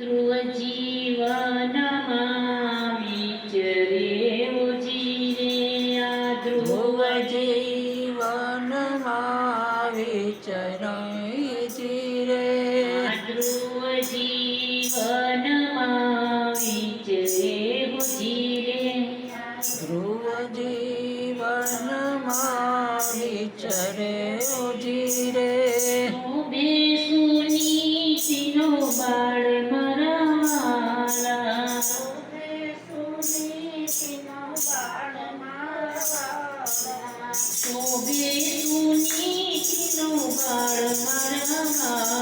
ધ્રુવ જીવનમાં વિચરે ઉજીરે આ ધ્રુવ જીવનમાં વિચરાય જીરે ધ્રુવ જીવનમાં વિચરે ઉજીરે ધ્રુવ જીવનમાં વિચરે જીરે શોભે મરવાલા શોભે સુનીતિનો બાળ મરવાલા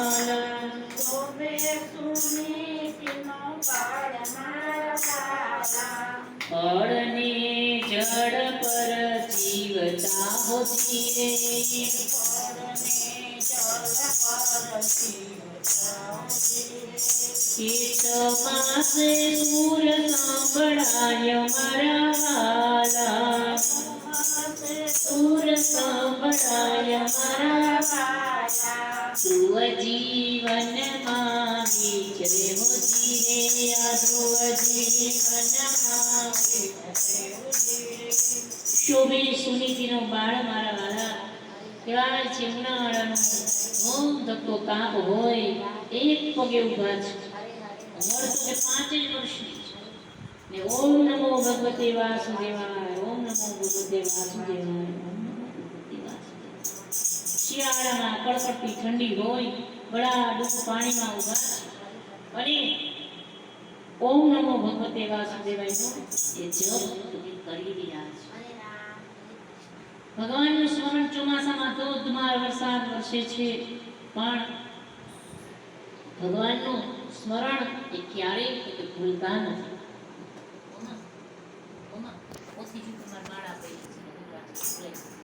ફળને જળ પર જીવતા હોતી રે ચિત્ત માસે સુર સાંભળાય મારા સુર સાંભળાય મારા વાલા. ધ્રુવ જીવનમાં વિચરે હો જીરે આ ધ્રુવ જીવનમાં શોભે સુનીતિનો બાળ મારા વાલા. કહેવાય છે ઉનાળાનો ઓમ ધક્કો કાપ હોય એક પગે ઊભા છે ઉંમર તો કે પાંચ વર્ષની છે ને ઓમ નમો ભગવતે વાસુદેવાય, ઓમ નમો ભગવતે વાસુદેવાય. શિયાળામાં કડકડતી ઠંડી હોય, બળા ડૂબ પાણીમાં ઊભા અને ઓમ નમો ભગવતે વાસુદેવાયનો એ જપ કરી રહ્યા છો. ભગવાનનું સ્મરણ ચોમાસામાં ધોધમાર વરસાદ વરસે છે, પણ ભગવાનનું સ્મરણ એ ક્યારેય ભૂલતા નથી.